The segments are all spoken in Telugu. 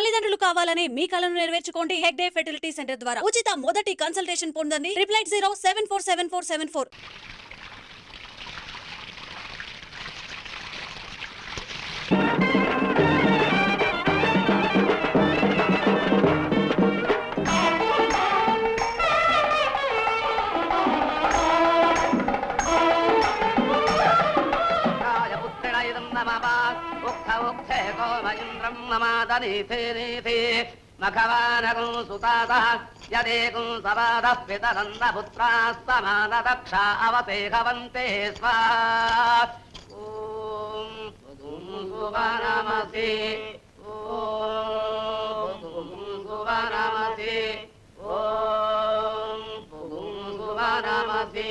తల్లిదండ్రులు కావాలని మీ కలను నెరవేర్చుకోండి హెగ్డే ఫెర్టిలిటీ సెంటర్ ద్వారా. ఉచిత మొదటి కన్సల్టేషన్ పొందండి. Triple eight zero seven four seven four seven four. ఇంద్రం కోమయింద్రం నమాదనీతే నీతే మఘవానగం సుతాత యదేకం సవాద పితరన్న పుత్రా దక్ష అవతే హవంతే స్వా. ఓం పుదుం సువనమసి ఓం సువనమసి ఓం సువనమసి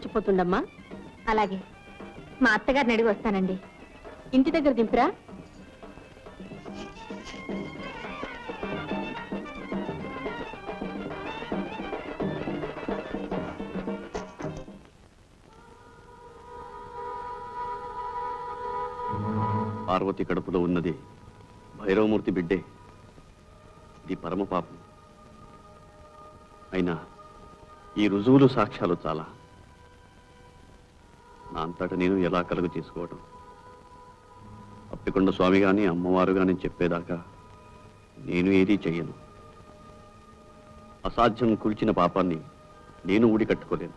వచ్చిపోతుండమ్మా అలాగే మా అత్తగారిని అడిగి వస్తానండి. ఇంటి దగ్గర దింపురా. పార్వతి కడుపులో ఉన్నది భైరవమూర్తి బిడ్డే. ఇది పరమ పాపం అయినా ఈ రుజువులు సాక్ష్యాలు చాలా. అంతట నేను ఎలా కలుగు చేసుకోవటం? అప్పికొండ స్వామి గాని అమ్మవారు గాని చెప్పేదాకా నేను ఏదీ చెయ్యను. అసాధ్యం కూల్చిన పాపాన్ని నేను ఊడి కట్టుకోలేను.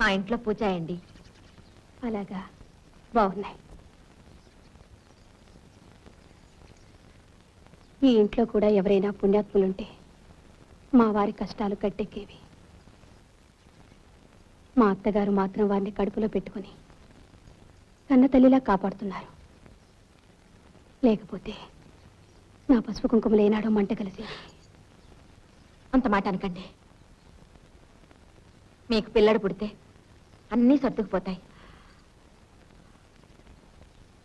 మా ఇంట్లో పూజ అయ్యండి అలాగా? బాగున్నాయి. ఈ ఇంట్లో కూడా ఎవరైనా పుణ్యాత్ములుంటే మా వారి కష్టాలు కట్టెక్కేవి. మా అత్తగారు మాత్రం వారిని కడుపులో పెట్టుకుని కన్న తల్లిలా కాపాడుతున్నారు. లేకపోతే నా పసుపు కుంకుమలు ఏనాడో మంట కలిసి. అంత మాట అనకండి. మీకు పిల్లడు పుడితే అన్నీ సర్దుకుపోతాయి.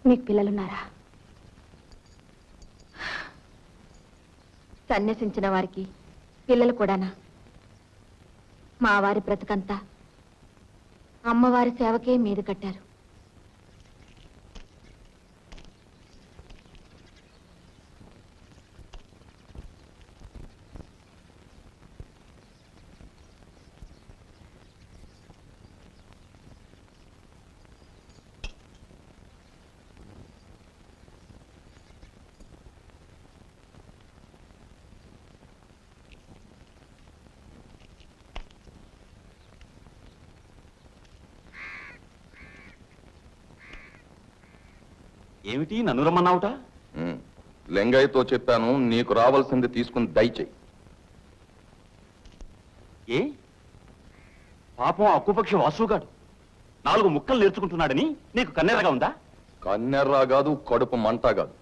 మీకు పిల్లలున్నారా? సన్యసించిన వారికి పిల్లలు కూడానా? మా వారి అమ్మవారి సేవకే మీద కట్టారు. ఏమిటి? నన్ను రమ్మన్నావుట. లింగయ్యతో చెప్పాను నీకు రావాల్సింది తీసుకుని దయచేయి. ఏ? పాపం అక్కుపక్ష వాసుగాడు నాలుగు ముక్కలు నేర్చుకుంటున్నాడని నీకు కన్నెరగా ఉందా? కన్నెర్రా కాదు కడుపు మంట కాదు.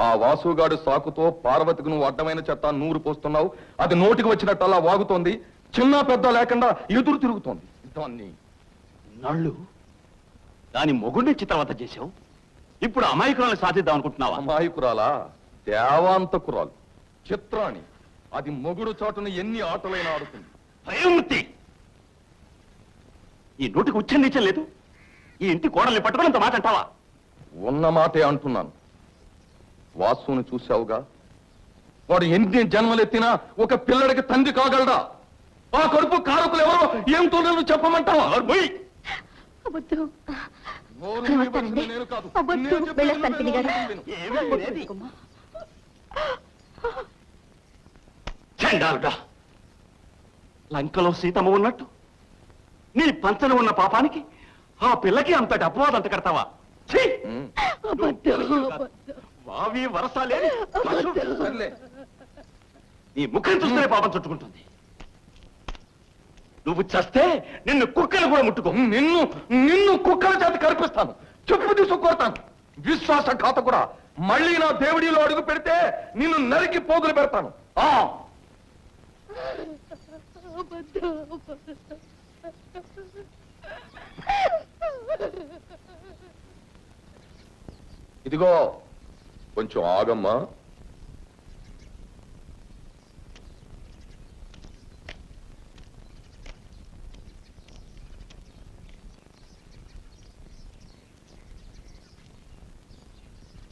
ఆ వాసుగాడు సాకుతో పార్వతికి నువ్వు అడ్డమైన చట్ట నూరు పోస్తున్నావు. అది నోటికి వచ్చినట్టల్లా వాగుతోంది. చిన్న పెద్ద లేకుండా ఎదురు తిరుగుతోంది. దాన్ని నళ్ళు దాని మొగుడిని చిత్రవత చేశావు. ఇప్పుడు అమాయకురాలను సాధిద్దాం అనుకుంటున్నావా? అమాయకురాలా? దేవాంతకురాలు. చిత్రాణి. అది మొగుడు చాటున ఎన్ని ఆటలైనా ఆడుతుంది. భయమూర్తి ఈ నోటికి ఉచ్చరించం లేదు. ఈ ఇంటి కోడల్ని పట్టుకున్నంత మాట అంటావా? ఉన్న మాటే అంటున్నాను. వాసుని చూశావుగా? వాడు ఎన్ని జన్మలెత్తినా ఒక పిల్లడికి తండ్రి కాగలడా? ఆ కడుపు కారకులు ఎవరో ఏమిటో నేను చెప్పమంటావా? చండాలుడా లంకలో సీతమ్మ ఉన్నట్టు? నీ పంచన ఉన్న పాపానికి ఆ పిల్లకి అంతటి అపవాదం అంత కడతావా? ఛీ! ఉమ్, వావి వరస లేని పశువు. సర్లే. నీ ముఖం చూస్తేనే పాపం చుట్టుకుంటుంది. నువ్వు చస్తే నిన్ను కుక్కలు కూడా ముట్టుకో. నిన్ను నిన్ను కుక్కల చేత కనిపిస్తాను చెప్పు తీసుకొడతాను విశ్వాస ఖాత కూడా మళ్ళీ నా దేవుడిలో అడుగు పెడితే నిన్ను నరికి పోగులు పెడతాను. ఆ! ఇదిగో కొంచెం ఆగమ్మా.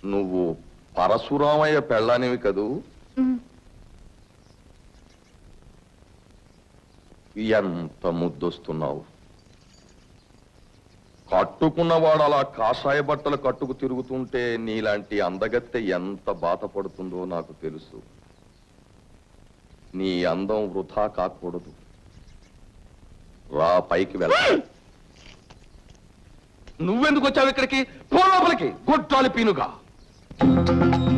నువ్వు పరశురామయ్య పెళ్ళానివి కదూ? ఎంత ముద్దొస్తున్నావు. కట్టుకున్నవాడు అలా కాషాయ బట్టలు కట్టుకు తిరుగుతుంటే నీలాంటి అందగత్తె ఎంత బాధపడుతుందో నాకు తెలుసు. నీ అందం వృధా కాకూడదు. రా పైకి వెళ్తా. నువ్వెందుకు వచ్చావు ఇక్కడికి? పో లోపలికి. గొట్టాలి పీనుగా సీతను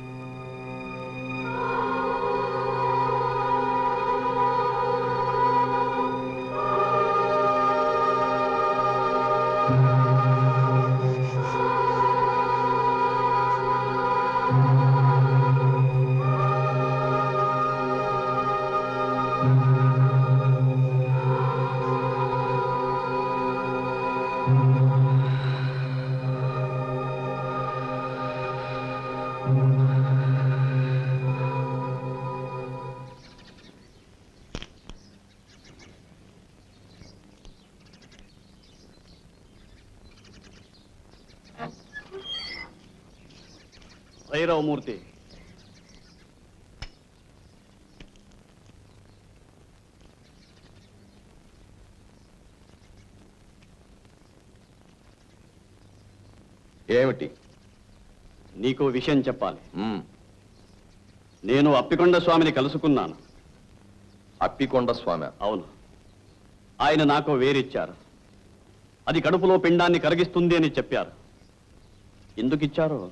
భైరవమూర్తి. ఏమిటి? నీకు విషయం చెప్పాలి. నేను అప్పికొండ స్వామిని కలుసుకున్నాను. అప్పికొండ స్వామి. అవును. ఆయన నాకు వేరిచ్చారు. అది కడుపులో పిండాన్ని కరిగిస్తుంది అని చెప్పారు. ఎందుకు ఇచ్చారో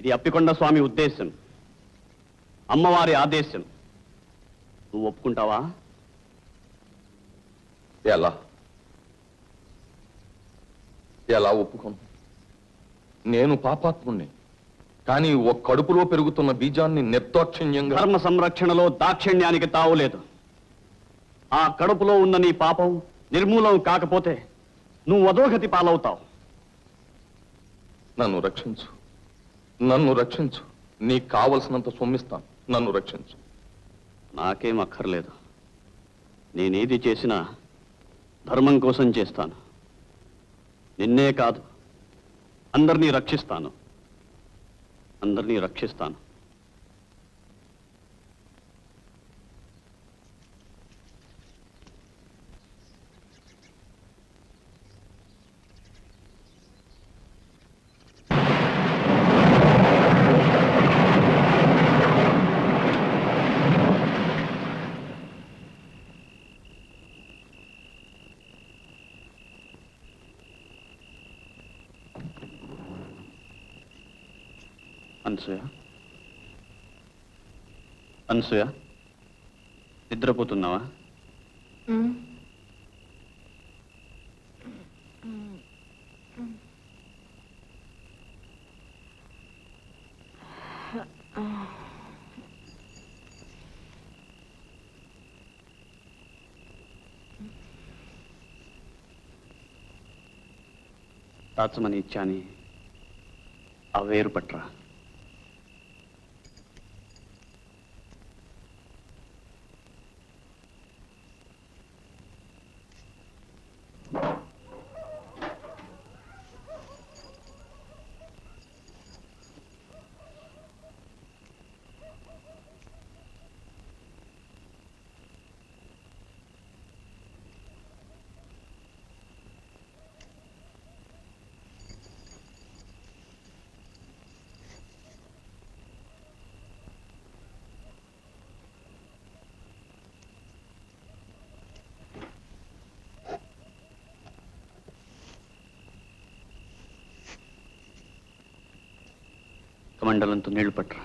ఇది అప్పికొండ స్వామి ఉద్దేశం. అమ్మవారి ఆదేశం. నువ్వు ఒప్పుకుంటావా? ఎలా? ఎలా ఒప్పుకోను? నేను పాపాత్ముణ్ణి కానీ ఒక కడుపులో పెరుగుతున్న బీజాన్ని నిర్దాక్షిణ్యంగా ధర్మ సంరక్షణలో దాక్షిణ్యానికి తావులేదు ఆ కడుపులో ఉన్న నీ పాపం నిర్మూలం కాకపోతే నువ్వు అధోగతి పాలవుతావు. నన్ను రక్షించు. నన్ను రక్షించు. నీకు కావలసినంత సొమ్మిస్తాను. నన్ను రక్షించు. నాకేం అక్కర్లేదు. నేనేది చేసినా ధర్మం కోసం చేస్తాను. నిన్నే కాదు. అందరినీ రక్షిస్తాను. అందరినీ రక్షిస్తాను. అనసూయ? అనసూయ? నిద్రపోతున్నావా? దాచమని ఇచ్చాని ఆ వేరు పట్రా. కమండలంతో నీళ్ళు పట్టరా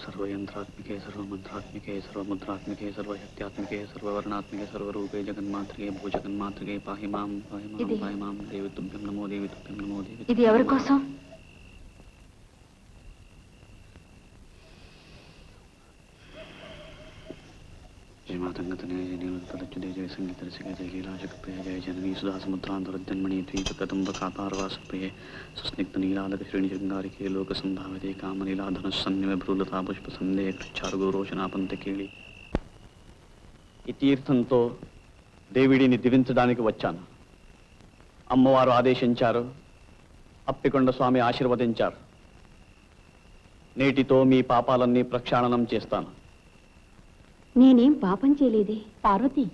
सर्वयंत्रात्मिके सर्वमंत्रात्मिके सर्वमुद्रात्मिके सर्वशक्त्यात्मिके सर्ववर्णात्मिके सर्वरूपे जगन्मात्रिके भूजगन्मात्रिके पाहि मां पाहि मां ఇది- पाहि मां देवी तुभ्यं नमो देवी तुभ्यं नमो देवी ఇది ఎవరి కోసం जय संगीतरसिके जय लीलाशकप्रिय जय जननी सुधा समुद्रान्तरजन्मणि द्वीपकदम्बकातारवासप्रिये सुस्निग्धनीलादकश्रेणिशृङ्गारिके लोकसम्भाविते कामनीलाधनस्सन्निवे भ्रूलता पुष्पसन्देह కృచ్చారుగురోచనాపంతకేళి ఈ తీర్థంతో దేవిడిని దివించడానికి వచ్చాను అమ్మవారు ఆదేశించారు అప్పికొండ స్వామి ఆశీర్వదించారు నేటితో మీ పాపాలన్నీ ప్రక్షాళనం చేస్తాను నేనేం పాపం చేయలేదే పార్వతి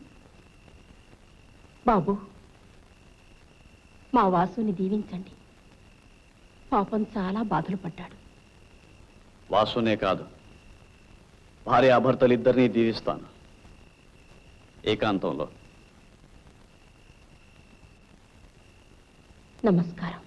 బాబు మా వాసుని దీవించండి. పాపం చాలా బాధలు పడ్డాడు. వాసునే కాదు భార్యాభర్తలిద్దరినీ దీవిస్తాను ఏకాంతంలో. నమస్కారం.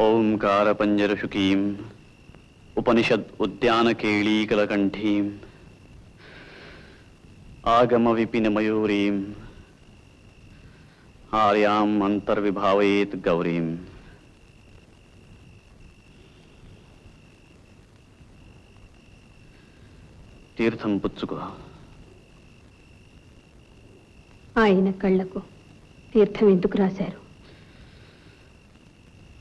ఓంకారపంజరశుకీం ఉపనిషద్ ఉద్యానకేళీకలకంఠీం ఆగమ విపినమయూరీం ఆర్యాం అంతర్విభావయేత్ గౌరీం. తీర్థం పుచ్చుకో. ఆయన కళ్ళకు తీర్థం ఎందుకు రాశారు?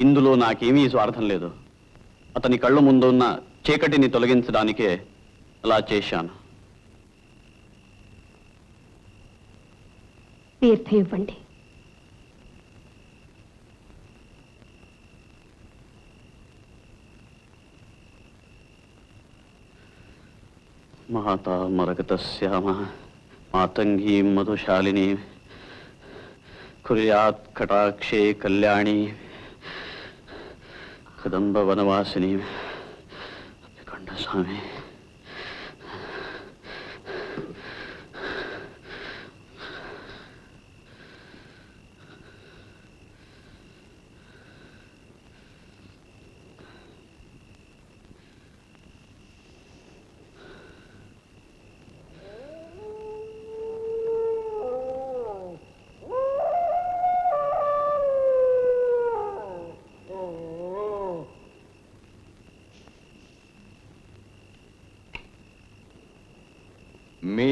ఇందులో నాకేమీ స్వార్థం లేదు. అతని కళ్ళ ముందున్న చీకటిని తొలగించడానికే అలా చేశాను. తీర్థం ఇవ్వండి. మాతా మరగతశ్యామ మాతంగీ మధుశాలిని కుర్యాత్ కటాక్షే కళ్యాణి. కదంబ వనవాసిని. కొండ స్వామి మీ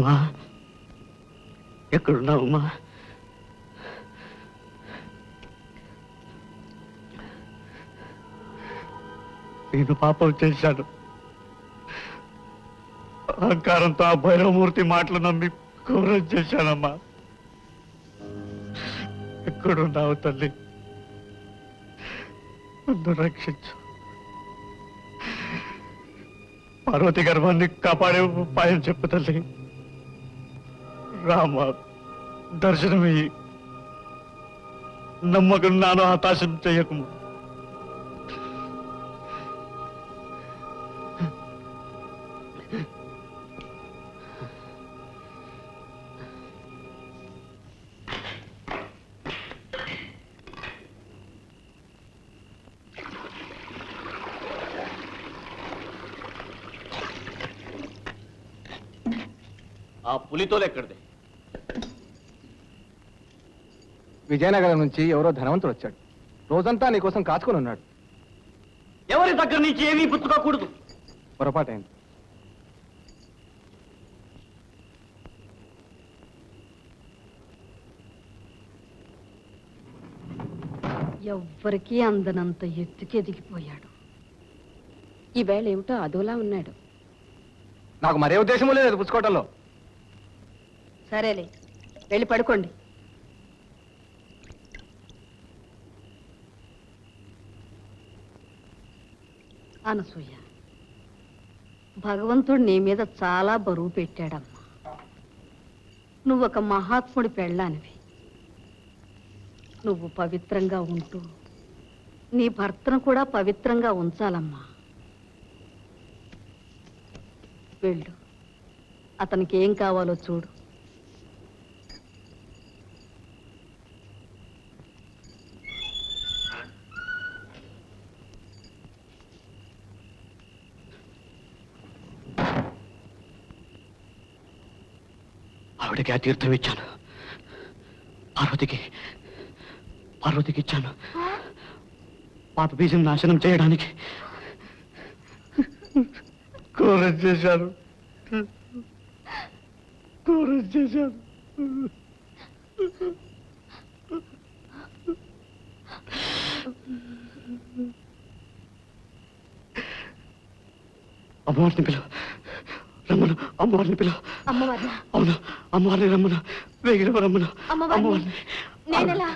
అమ్మా. ఎక్కడున్నావమ్మా నేను పాపం చేశాను. అహంకారంతో ఆ భైరవమూర్తి మాటలు నమ్మి క్రూరం చేశానమ్మా. ఎక్కడున్నావు తల్లి? నన్ను రక్షించు. పార్వతి గర్భాన్ని కాపాడే ఉపాయం చెప్పు తల్లి. రామ దర్శనమియ్యి నమ్మకం నాను హతాశం చేయకము. ఆ పులితోలు ఎక్కడిది? విజయనగరం నుంచి ఎవరో ధనవంతుడు వచ్చాడు. రోజంతా నీకోసం కాచుకొని ఉన్నాడు. ఎవరి దగ్గర నుంచి ఏమీ పుచ్చుకోకూడదు. పొరపాటైంది. ఎవ్వరికీ అందనంత ఎత్తుకి ఎదిగిపోయాడు. ఈవేళ ఏమిటో అదోలా ఉన్నాడు. నాకు మరే ఉద్దేశము లేదు పుచ్చుకోవటంలో. సరేలే వెళ్ళి పడుకోండి. అనసూయ భగవంతుడు నీ మీద చాలా బరువు పెట్టాడమ్మా. నువ్వు ఒక మహాత్ముడి పెళ్ళానివి. నువ్వు పవిత్రంగా ఉంటూ నీ భర్తను కూడా పవిత్రంగా ఉంచాలమ్మా. వెళ్ళు. అతనికి ఏం కావాలో చూడు. ఆవిడకి ఆ తీర్థం ఇచ్చాను. పార్వతికి పార్వతికి ఇచ్చాను. పాప బీజం నాశనం చేయడానికి ఘోరం చేశాను. ఘోరం చేశాను. అమ్మవారిని పిలువ రమ్మను. అమ్మవారిని అమ్మవారిని? అవును. అమ్మవారిని రమ్మను. వేగిరవ రమ్మను. అమ్మవారిని?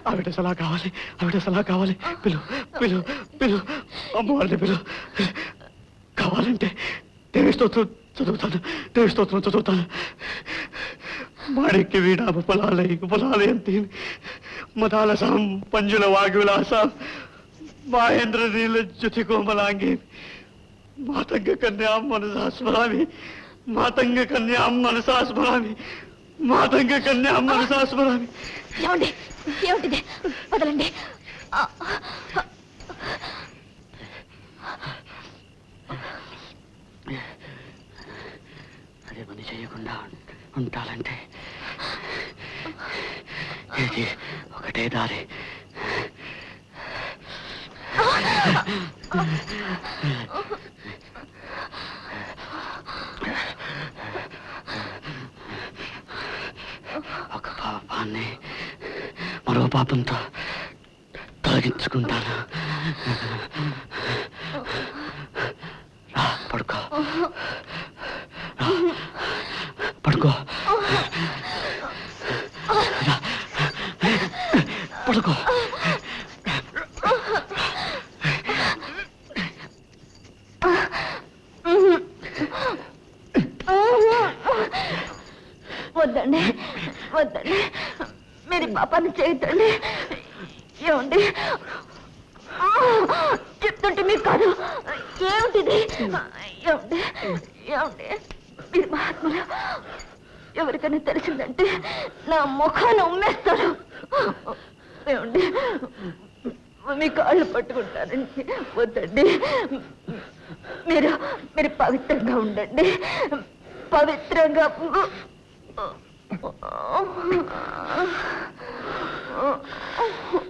ఆవిడ సలహా కావాలి. ఆవిడ సలహా కావాలి. పిలు. పిలు. పిలు. అమ్మవారిని పిలు. కావాలంటే దేవి స్తోత్రం చదువుతాను. దేవి స్తోత్రం చదువుతాను. మాణిక్య వీణ ఉపలాలై ఉపలాలయంతి మదాలసాం పంజుల వాగ్విలాసాం మహేంద్ర నీల జ్యుతి కోమలాంగి మాతంగ కన్యాం మనసా స్మరామి మాతంగ కన్యాం మనసా స్మరామి మాతంగ కన్యాం మనసా స్మరామి ఏమండి? ఏమిటిది? వదలండి. అదే పని చేయకుండా ఉంటాలంటే ఇది ఒకటే దారి ఒక పాపాన్ని మరో పాపంతో తొలగించుకుంటాను. రా పడుకో. రా పడుకో. రా. పడుకో. వద్దండి వద్దండి. మా పని పాపాన్ని చేయొద్దండి ఏమండి చెప్తుంటే మీకు కాదు ఏమిటిది? ఏమండి? ఏమండి? మీరు మహాత్ములు. ఎవరికైనా తెలిసిందంటే నా ముఖాన్ని ఉమ్మేస్తారు. ఏమండి? మీ కాళ్ళు పట్టుకుంటారండి వద్దండి. మీరు మీరు పవిత్రంగా ఉండండి. పవిత్రంగా Oh.